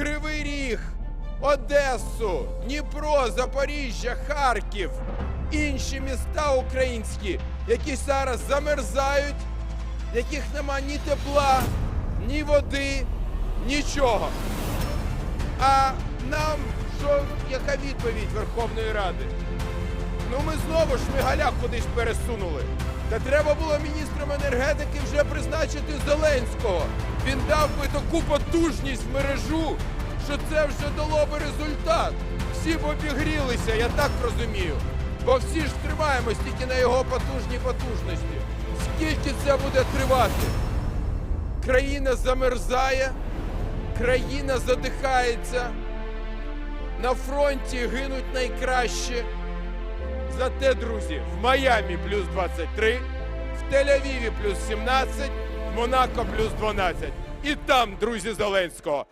Кривий Ріг, Одесу, Дніпро, Запоріжжя, Харків, інші міста українські, які зараз замерзають, яких нема ні тепла, ні води, нічого. А нам що, яка відповідь Верховної Ради? Ну ми знову Шмигаля кудись пересунули. Та треба було міністром енергетики вже призначити Зеленського. Він дав би таку потужність в мережу, що це вже дало би результат. Всі б обігрілися, я так розумію. Бо всі ж тримаємось тільки на його потужній потужності. Скільки це буде тривати? Країна замерзає, країна задихається. На фронті гинуть найкращі. Зате, друзі, в Майамі плюс 23, в Тель-Авіві плюс 17, в Монако плюс 12. І там, друзі Зеленського,